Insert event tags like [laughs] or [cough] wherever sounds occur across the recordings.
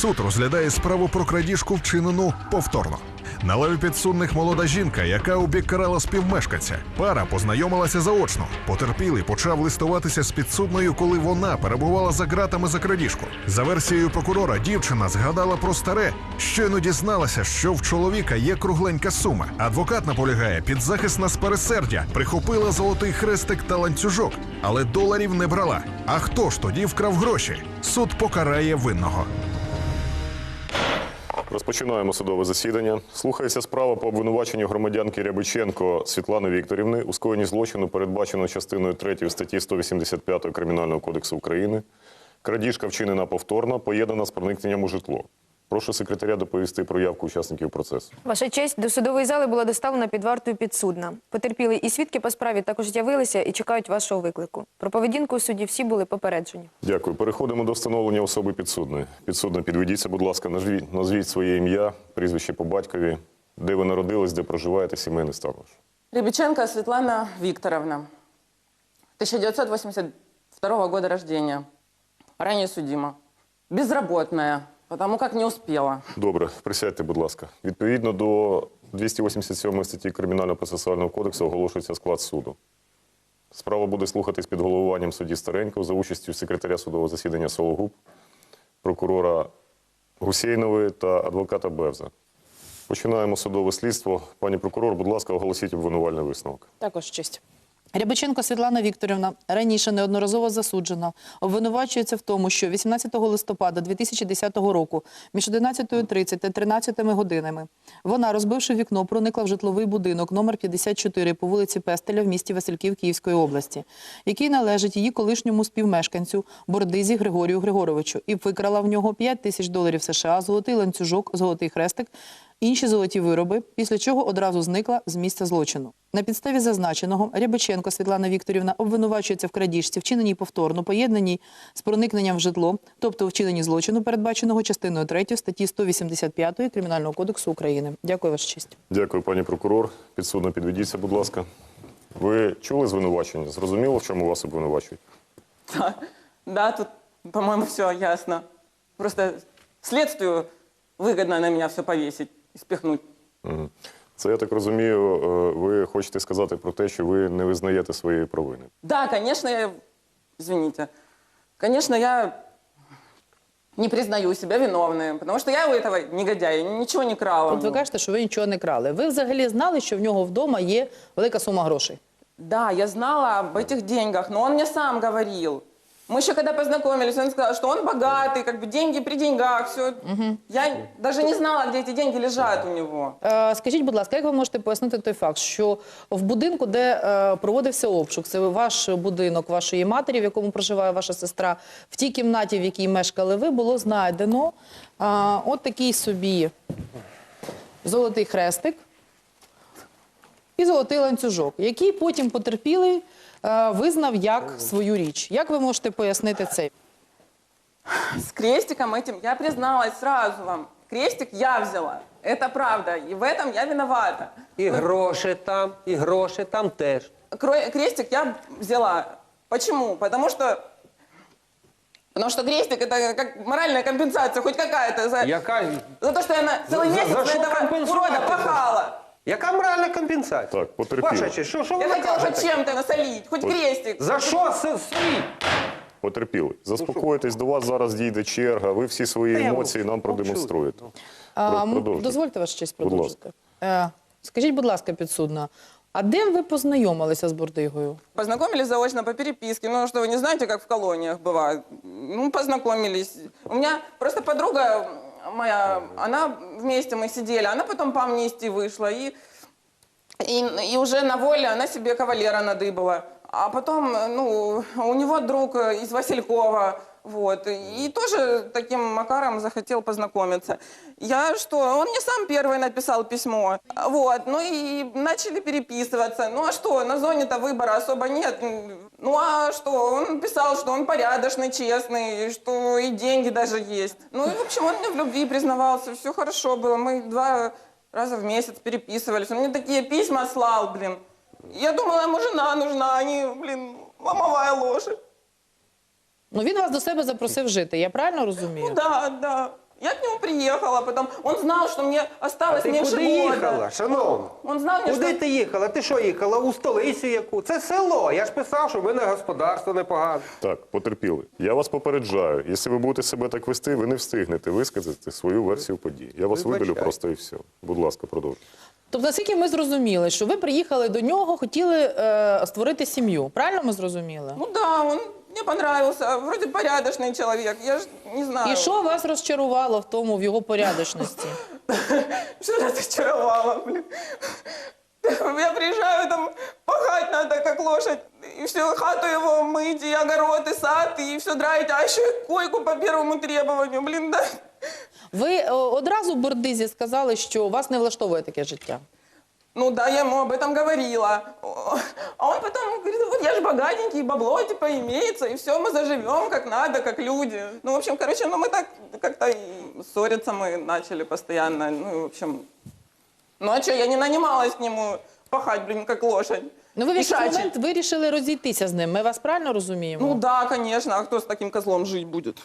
Суд розглядає справу про крадіжку вчинену повторно. На лаві підсудних молода жінка, яка обікрала співмешканця. Пара познайомилася заочно. Потерпілий почав листуватися з підсудною, коли вона перебувала за ґратами за крадіжку. За версією прокурора, дівчина згадала про старе. Щойно дізналася, що в чоловіка є кругленька сума. Адвокат наполягає, підзахисна з пересердя прихопила золотий хрестик та ланцюжок, але доларів не брала. А хто ж тоді вкрав гроші? Суд покарає винного. Розпочинаємо судове засідання. Слухається справа по обвинуваченню громадянки Рябиченко Світлани Вікторівни у скоєнні злочину, передбачено частиною 3 статті 185 Кримінального кодексу України. Крадіжка вчинена повторно, поєднана з проникненням у житло. Прошу секретаря доповісти про явку учасників процесу. Ваша честь, до судової зали була доставлена під вартою підсудна. Потерпіли і свідки по справі також з'явилися і чекають вашого виклику. Про поведінку судді всі були попереджені. Дякую. Переходимо до встановлення особи підсудної. Підсудна, підведіться, будь ласка, назвіть, назвіть своє ім'я, прізвище по батькові, де ви народились, де проживаєте, сімейний стан ваш. Рябиченко Светлана Викторовна, 1982 года рождения, ранее судима, безработная, потому как не успела. Добре, присядьте, будь ласка. Відповідно до 287 статті Кримінального процесуального кодексу оголошується склад суду. Справа буде слухатись під головуванням судді Старенького за участю секретаря судового засідання Сологуб, прокурора Гусейнової та адвоката Бевза. Починаємо судове слідство. Пані прокурор, будь ласка, оголосіть обвинувальний висновок. Також честь. Рябиченко Світлана Вікторівна раніше неодноразово засуджена. Обвинувачується в тому, що 18 листопада 2010 року між 11.30 та 13 годинами вона, розбивши вікно, проникла в житловий будинок номер 54 по вулиці Пестеля в місті Васильків Київської області, який належить її колишньому співмешканцю Бордизі Григорію Григоровичу, і викрала в нього 5 тисяч доларів США, золотий ланцюжок, золотий хрестик, інші золоті вироби, після чого одразу зникла з місця злочину. На підставі зазначеного Рябиченко Світлана Вікторівна обвинувачується в крадіжці, вчиненій повторно, поєднаній з проникненням в житло, тобто вчиненні злочину, передбаченого частиною 3 статті 185 Кримінального кодексу України. Дякую, ваша честь. Дякую, пані прокурор. Підсудно, підведіться, будь ласка. Ви чули звинувачення? Зрозуміло, в чому вас обвинувачують? Да, да, тут, по-моему, все ясно. Просто следствию выгодно на меня все повесить и спихнуть. Це, я так розумію, е, ви хочете сказати про те, що ви не визнаєте своєї провини. Да, конечно, я... Извините. Конечно, я не признаю себя виновной, потому что я у этого негодяя ничего не крала. От ви кажете, що ви нічого не крали. Ви взагалі знали, що в нього вдома є велика сума грошей. Да, я знала об этих деньгах, но он мне сам говорил. Мы еще когда познакомились, он сказал, что он богатый, как бы деньги при деньгах, все. Я даже не знала, где эти деньги лежат у него. Е, Скажіть, будь ласка, як ви можете пояснити той факт, що в будинку, де е, проводився обшук, це ваш будинок вашої матері, в якому проживає ваша сестра, в тій кімнаті, в якій мешкали ви, було знайдено е, от такий собі золотий хрестик і золотий ланцюжок, який потім потерпілий е, визнав як свою річ. Як ви можете пояснити це? С крестиком этим я призналась сразу вам. Крестик я взяла. Это правда. И в этом я виновата. І гроші там, і гроші там теж. Кро- Крестик я взяла. Почему? Потому что Потому что крестик это как моральная компенсация, хоть какая-то за, Яка, за то, что я на целый За- месяц за на что этого компенсувати урода тебе? пахала. Яка моральна компенсація? Так, потерпіли. Ваша честь, що, що ви Я хотела хоть кажете? чем-то насолить, хоть крестик. За що це свій? Потерпіли. Заспокойтесь, до вас зараз дійде черга. Ви всі свої Та я емоції нам мовчу. продемонструєте. А, м, продовжуйте. дозвольте ваша честь Будь продовжити. Е, скажіть, будь ласка, підсудна, а де ви познайомилися з Бордигою? Познакомились заочно по переписке. Ну, что вы не знаете, как в колониях бывает. Ну, познакомились. У меня просто подруга моя, она вместе мы сидели, она потом по амнистии вышла. И, и, и уже на воле она себе кавалера надыбала. А потом, ну, у него друг из Василькова, вот, и тоже таким макаром захотел познакомиться. Я что, он мне сам первый написал письмо, вот, ну и начали переписываться. Ну а что, на зоне-то выбора особо нет. Ну а что, он писал, что он порядочный, честный, что и деньги даже есть. Ну и в общем он мне в любви признавался, все хорошо было. Мы два раза в месяц переписывались. Он мне такие письма слал, блин. Я думала, ему жена нужна, а не, блин, ломовая лошадь. Ну він вас до себе запросив жити, я правильно розумію? Ну да, да. Я к нему приехала, потом он знал, что мне А осталось ти меньше куди года. їхала, шановна? Он знал мне, Куди что... ти їхала? Ти що їхала? У столицю яку? Це село. Я ж писав, що в мене господарство непогане. Так, потерпіли. Я вас попереджаю. Якщо ви будете себе так вести, ви не встигнете висказати свою версію подій. Я вас видалю просто і все. Будь ласка, продовжуйте. Тобто, наскільки ми зрозуміли, що ви приїхали до нього, хотіли е, створити сім'ю. Правильно ми зрозуміли? Ну да, он мне понравился, вроде порядочный человек, я ж не знаю. І що вас розчарувало в тому в його порядочності? [laughs] Что разочаровало, блин. Я приезжаю, там пахать надо, как лошадь, и всю хату его мыть, и огород, и сад, и все драить, а еще и койку по первому требованию, блин, да. Ви е, одразу в Бордизі сказали, що вас не влаштовує таке життя. Ну да, я ему об этом говорила. О, А он потом говорит, вот я же богатенький, бабло типа имеется, и все, мы заживем как надо, как люди. Ну, в общем, короче, ну мы так как-то и ссориться мы начали постоянно. Ну, в общем, ну а что, я не нанималась к нему пахать, блин, как лошадь. Ну ви в И якийсь шачить. момент вирішили розійтися з ним. Ми вас правильно розуміємо? Ну да, конечно, а кто с таким козлом жить будет?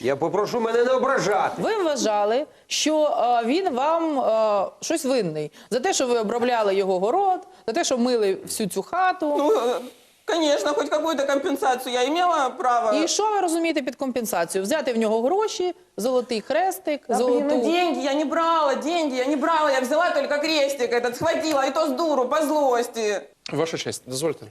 Я попрошу мене не ображати. Ви вважали, що е, він вам е, щось винний за те, що ви обробляли його город, за те, що мили всю цю хату. Ну, э, конечно, хоть какую-то компенсацию я имела право. І що ви розумієте під компенсацію? Взяти в нього гроші, золотий хрестик, Да, блин, ну золоту. деньги я не брала, деньги я не брала, я взяла только крестик этот, схватила, и то с дуру, по злости. Ваша честь, дозвольте.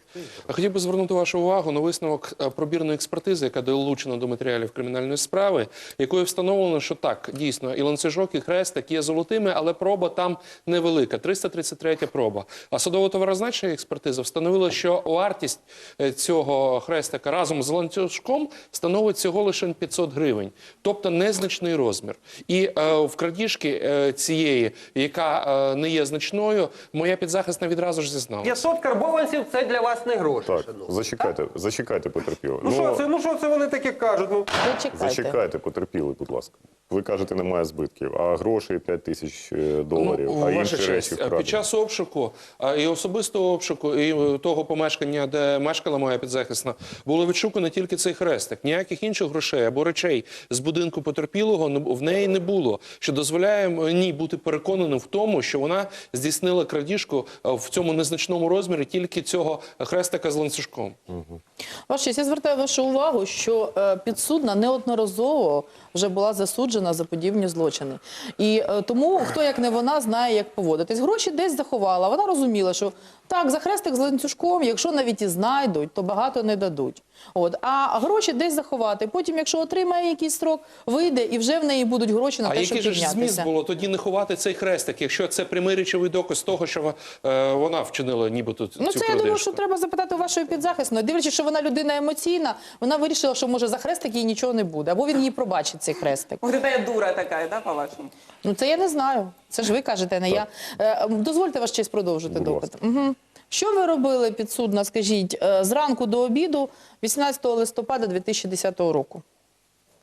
Хотів би звернути вашу увагу на висновок е, пробірної експертизи, яка долучена до матеріалів кримінальної справи, якою встановлено, що так, дійсно, і ланцюжок, і хрестик є золотими, але проба там невелика 333 проба. А судово-товарозначна експертиза встановила, що вартість е, цього хрестика разом з ланцюжком становить всього лише 500 гривень, тобто незначний розмір. І е, в крадіжки е, цієї, яка е, не є значною, моя підзахисна відразу ж зізнала. 500 карбованців це для вас не гроші. Так, шановна. зачекайте, зачекайте, потерпіли. Ну що це, ну що це вони таке кажуть? Ну, Зачекайте. Зачекайте, потерпіли, будь ласка. Ви кажете, немає збитків, а грошей 5 тисяч е, доларів, Ну, а ваша інші честь, речі вкрадені. Під час обшуку а, і особистого обшуку, і е, того помешкання, де мешкала моя підзахисна, було відшукано тільки цей хрестик. Ніяких інших грошей або речей з будинку потерпілого не- в неї не було, що дозволяє мені бути переконаним в тому, що вона здійснила крадіжку е, в цьому незначному розмірі тільки цього хрестика з ланцюжком. Ваша честь, я звертаю вашу увагу, що е, підсудна неодноразово вже була засуджена за подібні злочини. І е, тому хто як не вона знає, як поводитись. Гроші десь заховала. Вона розуміла, що так, за хрестик з ланцюжком, якщо навіть і знайдуть, то багато не дадуть. От а гроші десь заховати. Потім, якщо отримає якийсь строк, вийде і вже в неї будуть гроші на А те, щоб який ж зміст було тоді не ховати цей хрестик, якщо це прямий речовий доказ того, що е, вона вчинила нібито цю Ну, це я думаю, що треба запитати вашої підзахисної. Дивлячись, що вона людина емоційна, вона вирішила, що може за хрестик їй нічого не буде, або він їй пробачить цей хрестик. Вот это я дура такая, да, по-вашему? Ну це я не знаю. Це ж ви кажете, не я. Е, дозвольте ваш честь продовжити Будь допит. Угу. Що ви робили підсудна, скажіть, е, зранку до обіду 18 листопада 2010 року?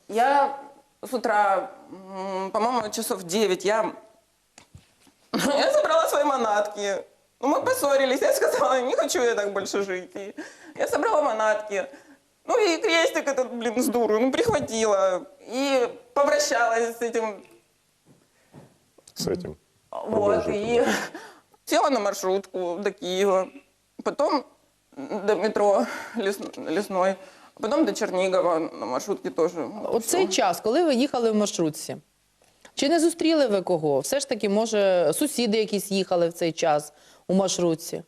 Я с утра, м, по-моему, часов 9, я, я собрала свои манатки. Ну, мы поссорились, я сказала, не хочу я так больше жить. И я собрала манатки. Ну и крестик этот, блин, с дуру, ну, прихватила. И попрощалась с этим З цим. Вот, и [laughs] села на маршрутку до Киева, потом до метро лес- лесной, потом до Чернигова на маршрутке тоже. От цей час, коли ви їхали в маршрутці, чи не зустріли ви кого? Все ж таки, може, сусіди якісь їхали в цей час у маршрутці?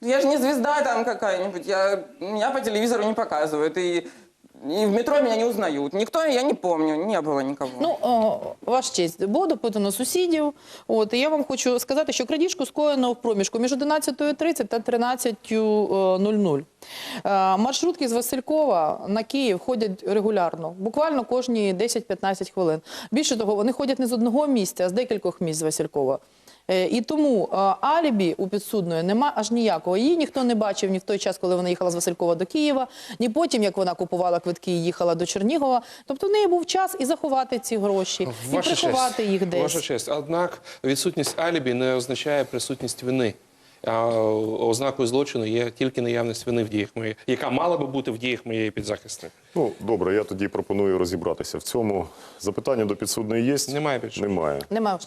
Я же не звезда там какая-нибудь, я, меня по телевизору не показывают, и, и в метро меня не узнают. Никто, я не помню, не было никого. Ну, о, ваш честь, було допитано сусідів. От, і я вам хочу сказати, що крадіжку скоєно в проміжку між 11.30 та 13.00. Е, Маршрутки з Василькова на Київ ходять регулярно, буквально кожні 10-15 хвилин. Більше того, вони ходять не з одного місця, а з декількох місць з Василькова. Е, І тому е, алібі у підсудної нема аж ніякого. Її ніхто не бачив ні в той час, коли вона їхала з Василькова до Києва, ні потім, як вона купувала квитки і їхала до Чернігова. Тобто в неї був час і заховати ці гроші, і приховати честь, їх десь. Ваша честь. Однак відсутність алібі не означає присутність вини. А ознакою злочину є тільки наявність вини в діях моєї, яка мала би бути в діях моєї підзахисної. Ну, добре, я тоді пропоную розібратися в цьому. Запитання до підсудної є? Немає більше. Немає. Немає.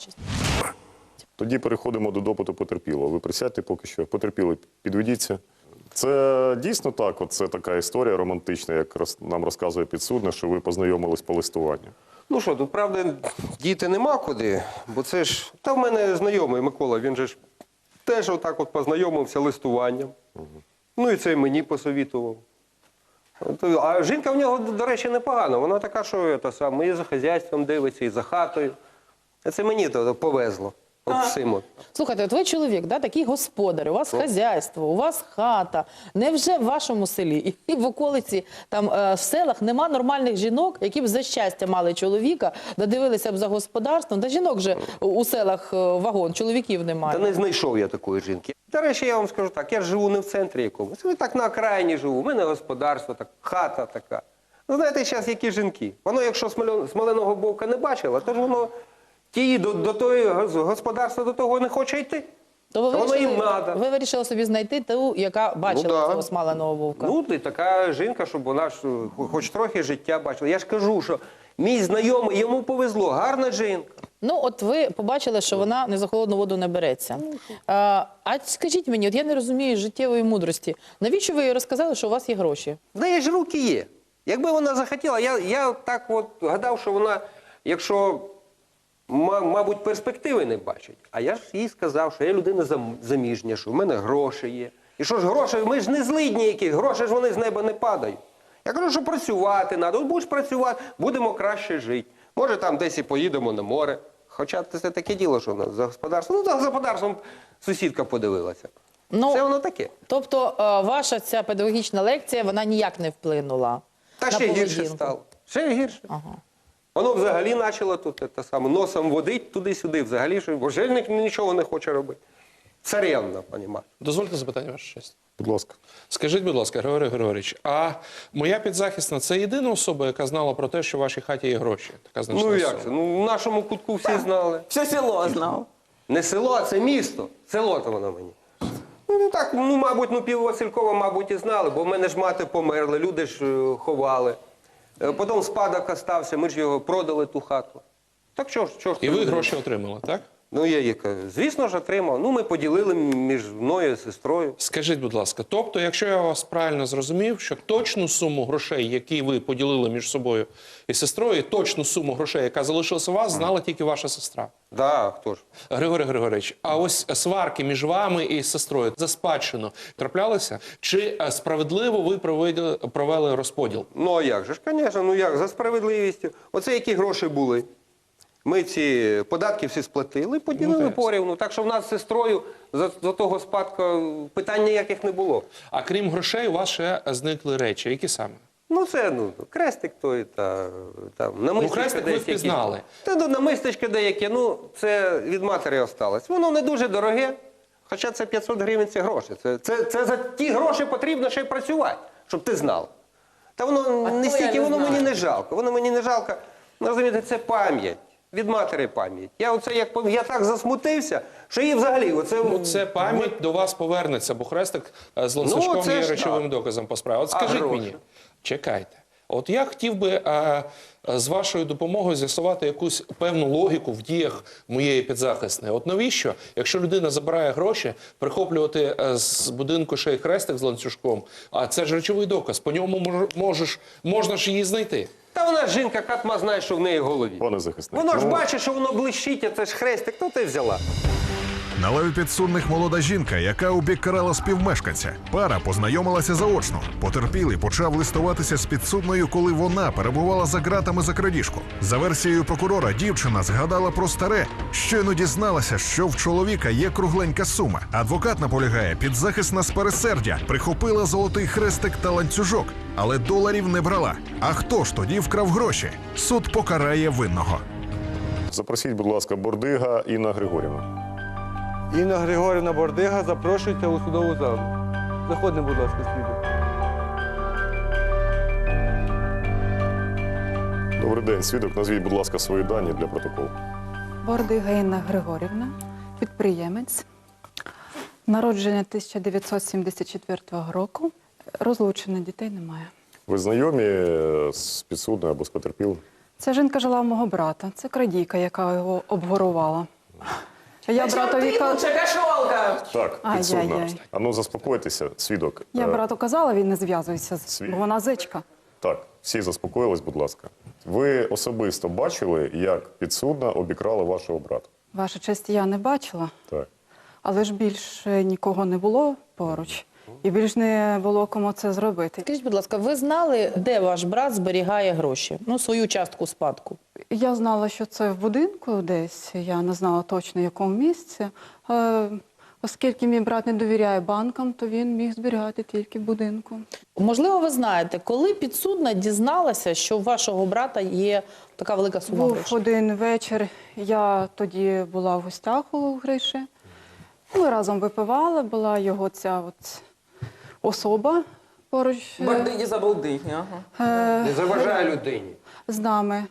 Тоді переходимо до допиту потерпілого. Ви присядьте поки що. Потерпілий, підведіться. Це дійсно так. Це така історія романтична, як нам розказує підсудне, що ви познайомились по листуванню. Ну що, тут правда діти нема куди, бо це ж. Та в мене знайомий Микола, він же ж теж отак от познайомився листуванням. Ну і це й мені посовітував. А жінка в нього, до речі, непогана. Вона така, що та саме, і за хазяйством дивиться, і за хатою. Це мені повезло. От. Слухайте, от ви чоловік, да, такий господар, у вас хазяйство, у вас хата. Невже в вашому селі і в околиці, там е, в селах нема нормальних жінок, які б за щастя мали чоловіка, додивилися б за господарством? Та жінок же у селах е, вагон, чоловіків немає. Та не знайшов я такої жінки. До речі, я вам скажу так, я ж живу не в центрі якомусь. Я так на окраїні живу. У мене господарство, так, хата така. Ну, знаєте, зараз які жінки. Воно, якщо смоленого вовка не бачила, то ж воно тії до, до тої господарства до того не хоче йти. То ви вирішили, їм надо. ви вирішили собі знайти ту, яка бачила да. цього смаленого вовка. Ну, і така жінка, щоб вона ж е, хоч трохи життя бачила. Я ж кажу, що мій знайомий, йому повезло, гарна жінка. Ну, от ви побачили, що вона не за холодну воду не береться. А, а скажіть мені, от я не розумію життєвої мудрості. Навіщо ви їй розказали, що у вас є гроші? В неї ж руки є. Якби вона захотіла, я, я так от гадав, що вона, якщо, мабуть, перспективи не бачить. А я ж їй сказав, що я людина зам- заміжня, що в мене гроші є. І що ж гроші, ми ж не злидні якісь, гроші ж вони з неба не падають. Я кажу, що працювати треба. От будеш працювати, будемо краще жити. Може, там десь і поїдемо на море. Хоча це таке діло, що у нас за господарством. Ну, за господарством сусідка подивилася. Ну, Це воно таке. Тобто е, ваша ця педагогічна лекція вона ніяк не вплинула. Та на ще гірше стало. Ще гірше. Ага. Воно взагалі почало тут те саме, носом водить туди-сюди, взагалі, що божельник нічого не хоче робити. Царевна, понімаєш. Дозвольте запитання, ваше честь. Будь ласка. Скажіть, будь ласка, Григорій Григорович, а моя підзахисна це єдина особа, яка знала про те, що в вашій хаті є гроші? Така значна Ну як це? Ну в нашому кутку всі знали. Все село знал. Не село, а це місто. Село то воно мені. Ну, ну так, ну, мабуть, ну пів Василькова, мабуть, і знали, бо в мене ж мати померла, люди ж е, ховали. Е, Потім спадок остався, ми ж його продали ту хату. Так що ж, чого ж І ви гроші отримали, так? Ну, я їй кажу, звісно ж, отримав. Ну, ми поділили між мною і сестрою. Скажіть, будь ласка, тобто, якщо я вас правильно зрозумів, що точну суму грошей, які ви поділили між собою і сестрою, і точну суму грошей, яка залишилася у вас, знала тільки ваша сестра. Да, хто ж? Григорій Григорович, а ось сварки між вами і сестрою за спадщину траплялися? Чи е, справедливо ви провели, провели розподіл? Ну а як же ж, звісно, ну як, за справедливістю. Оце які гроші були. Ми ці податки всі сплатили, поділили Ну, так. порівну. Так що в нас з сестрою за, за того спадка питань ніяких не було. А крім грошей, у вас ще зникли речі. Які саме? Ну це ну, крестик той та там намисточка Ну, хрестик ви деякі. впізнали. Та ну, намисточка деякі, ну це від матері осталось. Воно не дуже дороге, хоча це 500 гривень це гроші. Це, це, це за ті гроші потрібно ще й працювати, щоб ти знав. Та воно А не стільки, не воно знаю. мені не жалко. Воно мені не жалко. Ну, розумієте, це пам'ять. Від матері пам'ять. Я оце як пам- я так засмутився, що її взагалі оце Ну, це пам'ять до вас повернеться, бо хрестик е, з ланцюжком Ну, це є ж речовим так. доказом по справі. От А скажіть гроші? мені, чекайте. От я хотів би е, е, з вашою допомогою з'ясувати якусь певну логіку в діях моєї підзахисної. От навіщо, якщо людина забирає гроші, прихоплювати е, з будинку ще й хрестик з ланцюжком, а це ж речовий доказ, по ньому мож- можеш, можна ж її знайти. Та вона ж жінка, катма знає, що в неї в голові. Пане захисник. Воно ж ну, бачить, що воно блищить, а це ж хрестик, то ти взяла. На лаві підсудних молода жінка, яка у бік карала співмешканця. Пара познайомилася заочно. Потерпілий почав листуватися з підсудною, коли вона перебувала за ґратами за крадіжку. За версією прокурора, дівчина згадала про старе. Щойно дізналася, що в чоловіка є кругленька сума. Адвокат наполягає, підзахисна з пересердя прихопила золотий хрестик та ланцюжок, але доларів не брала. А хто ж тоді вкрав гроші? Суд покарає винного. Запросіть, будь ласка, Бордига Інна Григорівна. Інна Григорівна Бордига запрошується у судову залу. Заходимо, будь ласка, свідок. Добрий день, свідок. Назвіть, будь ласка, свої дані для протоколу. Бордига Інна Григорівна, підприємець. Народження 1974 року. Розлучена, дітей немає. Ви знайомі е, з підсудною або з потерпілим? Ця жінка жила у мого брата. Це крадійка, яка його обгорувала. Я Зачем братові, ка- лучше, кошелка? Так, Ай-яй-яй. підсудна. А ну заспокойтеся, свідок. я Е, брату казала, він не зв'язується, з- Свій. бо вона зечка. Так, всі заспокоїлись, будь ласка. Ви особисто бачили, як підсудна обікрала вашого брата? Ваша честь, я не бачила, Так. але ж більше нікого не було поруч. І більш не було кому це зробити. Скажіть, будь ласка, ви знали, де ваш брат зберігає гроші? Ну, свою частку спадку. Я знала, що це в будинку десь. Я не знала точно, в якому місці. Е, Оскільки мій брат не довіряє банкам, то він міг зберігати тільки в будинку. Можливо, ви знаєте, коли підсудна дізналася, що у вашого брата є така велика сума Був грошей? один вечір. Я тоді була в гостях у Гриші. Ми разом випивали, була його ця от особа поруч е, Бардыги за балдыги, ага. е, Не заважає людині. з нами.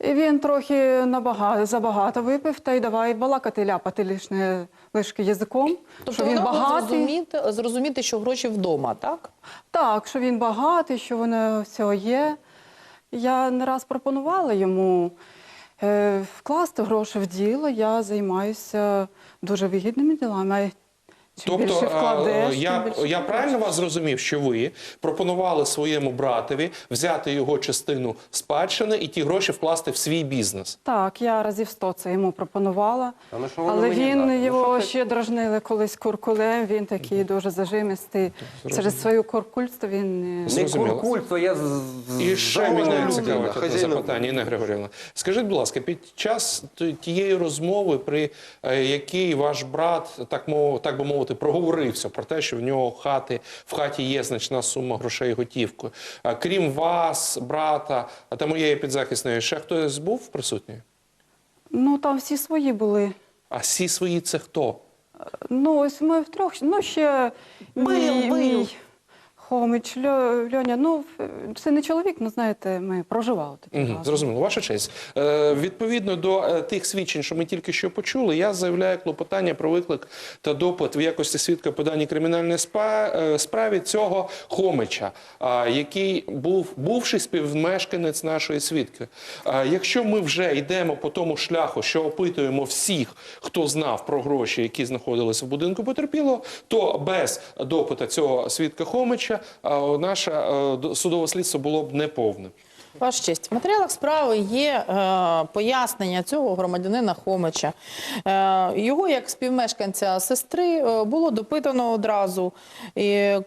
І він трохи набагато, забагато випив, та й давай балакати, ляпати лишне, лишки язиком. Тобто що він вона могла багатий. зрозуміти, зрозуміти, що гроші вдома, так? Так, що він багатий, що воно всього є. Я не раз пропонувала йому е, вкласти гроші в діло. Я займаюся дуже вигідними ділами. Чим Тобто, вкладеш, е, я, я правильно вас зрозумів, що ви пропонували своєму братові взяти його частину спадщини і ті гроші вкласти в свій бізнес. Так, я разів сто це йому пропонувала. А на що Але він надо? Ну, його що ти- ще дражнили колись куркулем. Він такий дуже зажимистий. Через свою куркульство він е, Не Зрозуміло. куркульство, я І ще мене цікавить запитання, Інна Григорівна. Скажіть, будь ласка, під час тієї розмови, при е, якій ваш брат, так мов, так би мовити, проговорився про те, що в нього хати в хаті є значна сума грошей готівкою. а Крім вас, брата та моєї підзахисної, ще хтось був присутній? ну там всі свої були. А всі свої це хто? Ну, ось ми втрьох, ну ще мій, мій Хомич, Льо, Льоня, ну це не чоловік, ну знаєте, ми проживали тут. Угу, зрозуміло, ваша честь. Е, відповідно до е, тих свідчень, що ми тільки що почули, я заявляю клопотання про виклик та допит в якості свідка по даній кримінальній спа- е, справі цього Хомича, який був бувший співмешканець нашої свідки. Якщо ми вже йдемо по тому шляху, що опитуємо всіх, хто знав про гроші, які знаходилися в будинку потерпілого, то без допита цього свідка Хомича а, наше е, до- судове слідство було б неповним. Ваша честь, в матеріалах справи є е, пояснення цього громадянина Хомича. Е, його, як співмешканця сестри, е, було допитано одразу,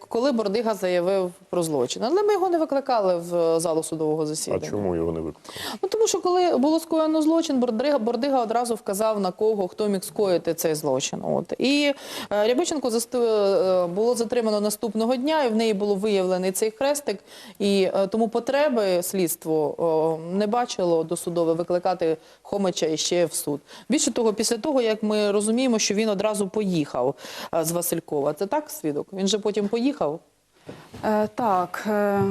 коли Бордига заявив про злочин. Але ми його не викликали в залу судового засідання. А чому його не викликали? Ну, тому що коли було скоєно злочин, Бордига, Бордига одразу вказав на кого, хто міг скоїти цей злочин. От. І е, Рябиченко засти- е, було затримано наступного дня, і в неї було виявлений цей хрестик. І е, тому потреби слідство не бачило досудове викликати Хомича іще в суд. Більше того, після того, як ми розуміємо, що він одразу поїхав е, з Василькова. Це так, свідок? Він же потім поїхав. Е, так, е,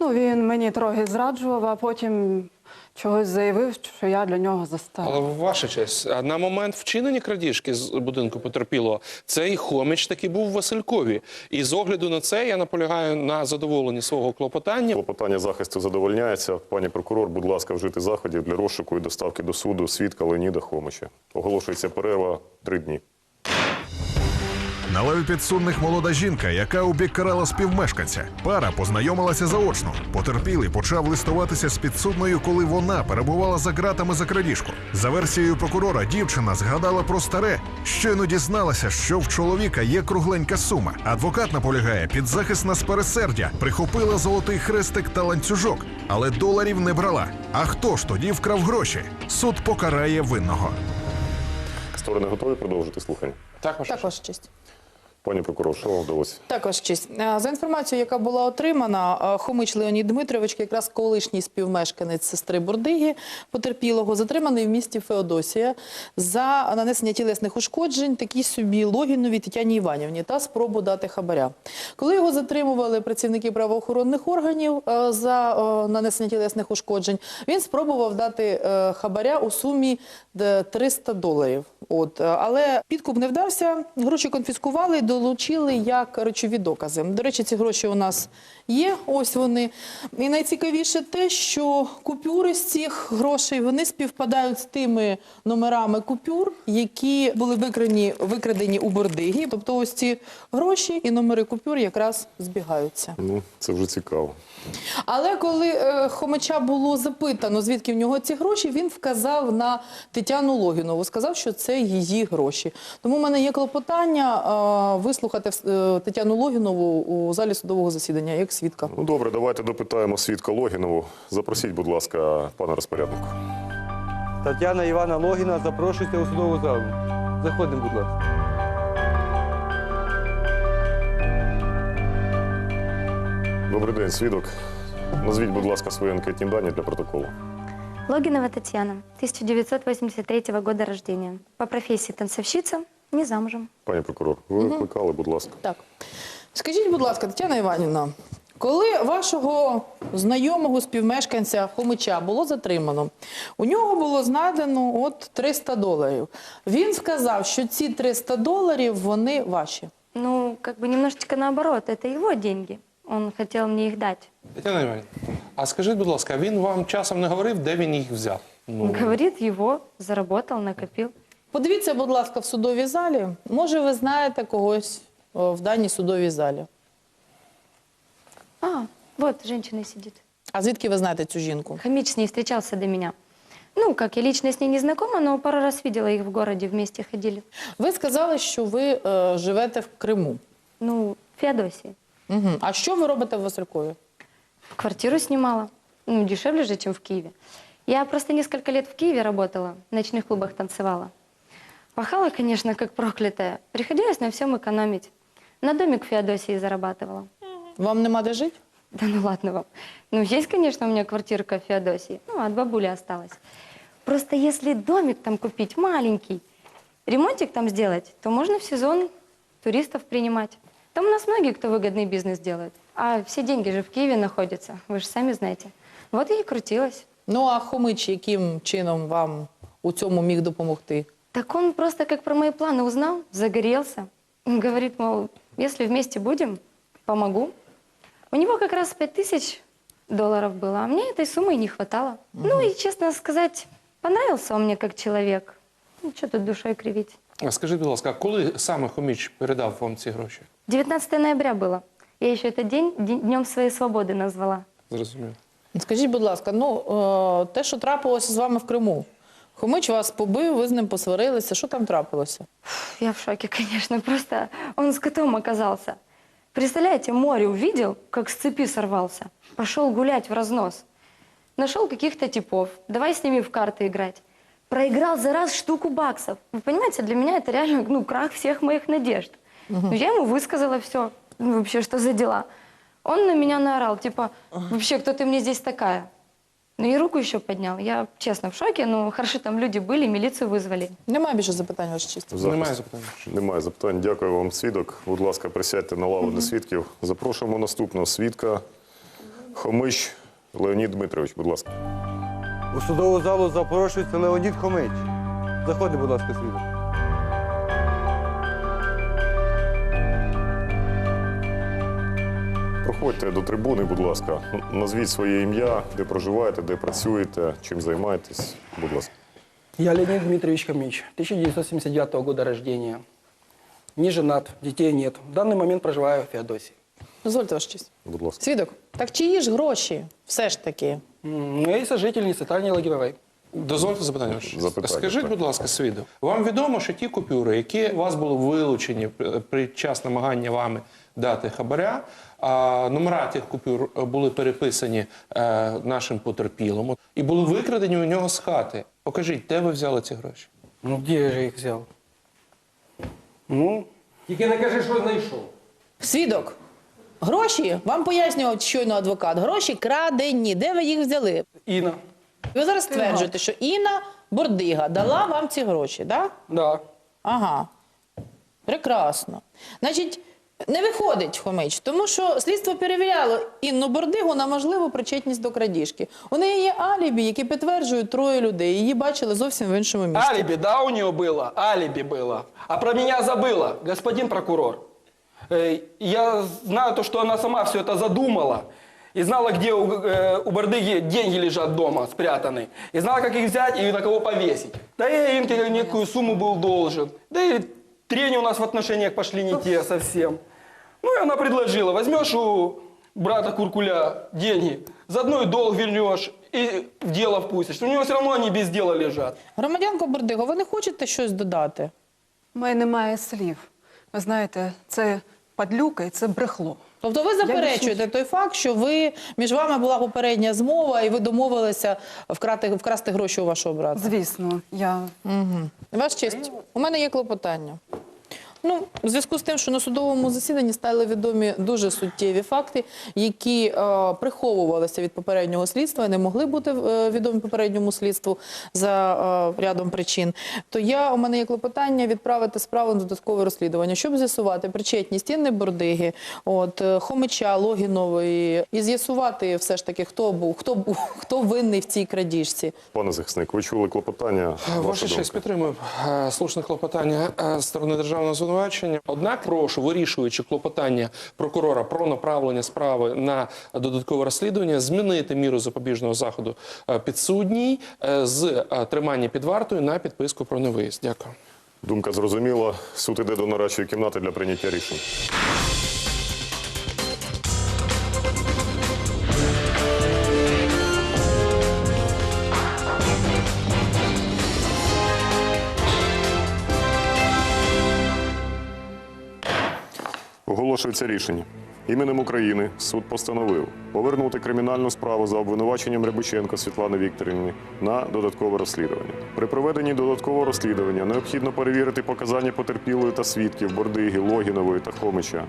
ну він мені трохи зраджував, а потім чогось заявив, що я для нього застала. Але ваша честь, а на момент вчинення крадіжки з будинку потерпілого, цей хоміч таки був Василькові. І з огляду на це я наполягаю на задоволенні свого клопотання. Клопотання захисту задовольняється. Пані прокурор, будь ласка, вжити заходів для розшуку і доставки до суду свідка Леоніда Хомича. Оголошується перерва три дні. На лаві підсудних молода жінка, яка у бік карала співмешканця. Пара познайомилася заочно. Потерпілий почав листуватися з підсудною, коли вона перебувала за ґратами за крадіжку. За версією прокурора, дівчина згадала про старе. Щойно дізналася, що в чоловіка є кругленька сума. Адвокат наполягає, підзахисна з пересердя прихопила золотий хрестик та ланцюжок, але доларів не брала. А хто ж тоді вкрав гроші? Суд покарає винного. Сторони готові продовжити слухання? Так, ваша Так, ваша честь. Пані прокурор, що вам вдалося? Також честь. Е, За інформацією, яка була отримана, е, Хомич Леонід Дмитрович, якраз колишній співмешканець сестри Бурдиги, потерпілого, затриманий в місті Феодосія за нанесення тілесних ушкоджень такій собі Логіновій Тетяні Іванівні та спробу дати хабаря. Коли його затримували працівники правоохоронних органів е, за нанесення тілесних ушкоджень, він спробував дати хабаря у сумі де 300 доларів. От, але підкуп не вдався, гроші конфіскували долучили як речові докази. До речі, ці гроші у нас є, ось вони. І найцікавіше те, що купюри з цих грошей вони співпадають з тими номерами купюр, які були викрадені, викрадені у бордигі. Тобто ось ці гроші і номери купюр якраз збігаються. Ну, це вже цікаво. Але коли е, Хомича було запитано, звідки в нього ці гроші, він вказав на Тетяну Логінову, сказав, що це її гроші. Тому в мене є клопотання вислухати е, Тетяну Логінову у залі судового засідання як свідка. Ну добре, давайте допитаємо свідка Логінову. Запросіть, будь ласка, пана розпорядника. Тетяна Івана Логіна запрошується у судову залу. Заходимо, будь ласка. Добрий день, свідок. Назвіть, будь ласка, свої анкетні дані для протоколу. Логинова Татьяна, 1983 года рождения. По профессии танцовщица, не замужем. Пані прокурор, ви викликали, будь ласка. Так. Скажіть, будь ласка, Тетяна Іванівна, коли вашого знайомого співмешканця Хомича було затримано, у нього було знайдено от 300 доларів. Він сказав, що ці 300 доларів вони ваші. Ну, как бы немножечко наоборот, это его деньги. Он хотел мне их дать. Тетяна Іванівна, а скажіть, будь ласка, він вам часом не говорив, де він їх взяв? Ну, Говорит, его заработал, накопил. Подивіться, будь ласка, в судовій залі. Може, ви знаєте когось о, в даній судовій залі. А, вот женщина сидит. А звідки ви знаєте цю жінку? Хомич с ней встречался до меня. Ну, как я лично с ней не знакома, но пару раз видела их в городе, вместе ходили. Ви сказали, що ви е, живете в Криму. Ну, в Феодосии. Угу. А що ви робите в Василькові? Квартиру снимала. Ну, дешевле же, чем в Киеве. Я просто несколько лет в Киеве работала, в ночных клубах танцевала. Пахала, конечно, как проклятая. Приходилось на всем экономить. На домик в Феодосии зарабатывала. Вам нема де жити? Да ну ладно вам. Ну, есть, конечно, у меня квартирка в Феодосии. Ну, от бабули осталась. Просто если домик там купить маленький, ремонтик там сделать, то можно в сезон туристов принимать. Там у нас многие, кто выгодный бизнес делает. А все деньги же в Киеве находятся, вы же сами знаете. Вот я и крутилась. Ну а Хомич яким чином вам у цьому міг допомогти? Так он просто как про мои планы узнал, загорелся. Говорит, мол, если вместе будем, помогу. У него как раз пять тысяч долларов было, а мне этой суммы и не хватало. Ну и, честно сказать, понравился он мне как человек. Ну, что тут душой кривить. а скажіть, будь ласка, коли саме Хоміч передав вам ці гроші? 19 ноября было. Я еще этот день день- днем своей свободы назвала. Зрозумів. Скажіть, будь ласка, ну е, те, що трапилося з вами в Криму. Хомич вас побив, ви з ним посварилися. Що там трапилося? Я в шоке, конечно. Просто он с котом оказался. Представляете, море увидел, как с цепи сорвался. Пошел гулять в разнос. Нашел каких-то типов. Давай с ними в карты играть. Проиграл за раз штуку баксов. Вы понимаете, для меня это реально ну, крах всех моих надежд. Ну, я ему высказала все. Ну, вообще, что за дела. Он на меня наорал, типа, вообще, кто ты мне здесь такая? Ну и руку еще поднял. Я, честно, в шоке. Ну, хорошо, там люди были, милицию вызвали. Немає більше запитань, ваше чисто. Захист. Немає запитань. Немає запитань. Дякую вам, свідок. Будь ласка, присядьте на лаву для свідків. Запрошуємо наступного свідка. Хомич Леонід Дмитрович, будь ласка. У судову залу запрошується Леонід Хомич. Заходи, будь ласка, свідок. Проходьте до трибуни, будь ласка. Назвіть своє ім'я, де проживаєте, де працюєте, чим займаєтесь. Будь ласка. Я Леонид Дмитриевич Хомич, 1979 года рождения. Не женат, детей нет. В данный момент проживаю в Феодосии. Дозвольте, ваша честь. Будь ласка. Свідок, так чиї ж гроші? Все ж таки. М, Моей сожительницы Тани Лагеровой. Дозвольте запитання. ваше. Запитання, Скажіть, так. будь ласка, свідок, вам відомо, що ті купюри, які у вас були вилучені під час намагання вами дати хабаря, а номера тих купюр е, були переписані е, нашим потерпілим і були викрадені у нього з хати. Покажіть, де ви взяли ці гроші? Ну, где я же их взял? Ну, Тільки не кажи, що знайшов. Свідок, гроші, вам пояснював щойно адвокат, гроші крадені. Де ви їх взяли? Инна. Ви зараз стверджуєте, що Інна Бордига дала вам ці гроші, так? Да? Да. Ага. Прекрасно. Значить, не виходить Хомич, тому що слідство перевіряло Інну Бордигу на можливу причетність до крадіжки. У неї є алібі, які підтверджують троє людей. Її бачили зовсім в іншому місці. Алиби, да, у нее было? Алиби было. А про меня забыла, господин прокурор. Э, Я знаю то, что она сама все это задумала. И знала, где у, э, у Бардыги деньги лежат дома, спрятаны. И знала, как их взять и на кого повесить. Да я Инке некую сумму был должен. Да и трения у нас в отношениях пошли не те совсем. Ну и она предложила, возьмешь у брата Куркуля деньги, заодно и долг вернешь, и в дело впустишь. У него все равно они без дела лежат. Громадянко Бордиго, ви не хочете щось додати? У мене немає слів. Ви знаєте, це падлюка і це брехло. Тобто ви заперечуєте той факт, що ви між вами була попередня змова, і ви домовилися вкрати, вкрасти гроші у вашого брата. Звісно, я Угу. Ваш честь, у мене є клопотання. Ну, в зв'язку з тим, що на судовому засіданні стали відомі дуже суттєві факти, які е, приховувалися від попереднього слідства і не могли бути е, відомі попередньому слідству за е, рядом причин. То я у мене є клопотання відправити справу на додаткове розслідування, щоб з'ясувати причетність Інни Бордиги, от е, Хомича Логінової, і з'ясувати все ж таки, хто був, хто був, хто винний в цій крадіжці. Пане захисник, ви чули клопотання? Ваша Ваша честь, підтримую е, слушне клопотання е, сторони державного звинувачення. Однак, прошу, вирішуючи клопотання прокурора про направлення справи на додаткове розслідування, змінити міру запобіжного заходу е, підсудній е, з е, тримання під вартою на підписку про невиїзд. Дякую. Думка зрозуміла. Суд іде до нарадчої кімнати для прийняття рішень. Оголошується рішення. Іменем України суд постановив повернути кримінальну справу за обвинуваченням Рябиченко Світлани Вікторівни на додаткове розслідування. При проведенні додаткового розслідування необхідно перевірити показання потерпілої та свідків Бордиги, Логінової та Хомича,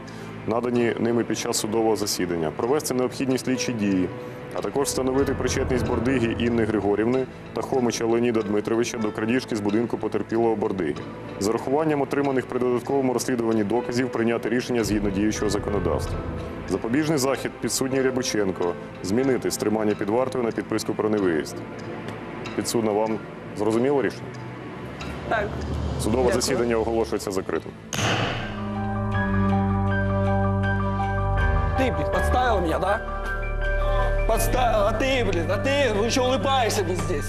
надані ними під час судового засідання, провести необхідні слідчі дії, а також встановити причетність Бордиги Інни Григорівни та Хомича Леоніда Дмитровича до крадіжки з будинку потерпілого Бордиги. З урахуванням отриманих при додатковому розслідуванні доказів прийняти рішення згідно діючого законодавства. Запобіжний захід підсудній Рябиченко змінити стримання під вартою на підписку про невиїзд. Підсудна вам зрозуміло рішення? Так. Судове Дякую. засідання оголошується закритим. Ты, блин, подставила меня, да? Подставила, а ты, блин, а ты, ну еще улыбаешься мне здесь.